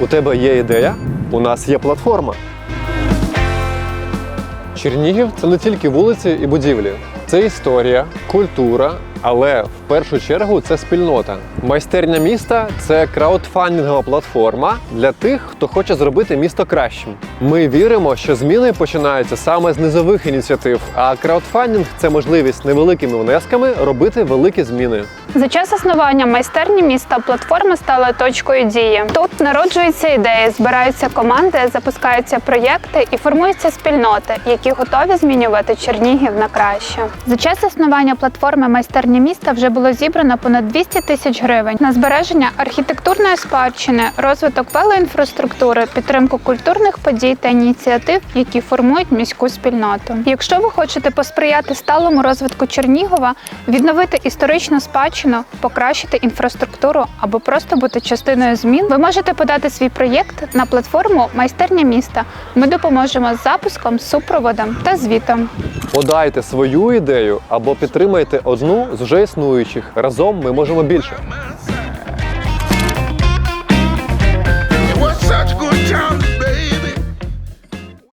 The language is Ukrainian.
У тебе є ідея, у нас є платформа. Чернігів це не тільки вулиці і будівлі, це історія, культура, але першу чергу це спільнота. Майстерня міста це краудфандингова платформа для тих, хто хоче зробити місто кращим. Ми віримо, що зміни починаються саме з низових ініціатив, а краудфандинг це можливість невеликими внесками робити великі зміни. За час існування майстерні міста платформа стала точкою дії. Тут народжуються ідеї, збираються команди, запускаються проєкти і формуються спільноти, які готові змінювати Чернігів на краще. За час існування платформи майстерні міста вже було зібрано понад 200 тисяч гривень на збереження архітектурної спадщини, розвиток велоінфраструктури, підтримку культурних подій та ініціатив, які формують міську спільноту. Якщо ви хочете посприяти сталому розвитку Чернігова, відновити історичну спадщину, покращити інфраструктуру або просто бути частиною змін, ви можете подати свій проєкт на платформу Майстерня міста. Ми допоможемо з запуском, супроводом та звітом. Подайте свою ідею або підтримайте одну з вже існуючих. Разом ми можемо більше.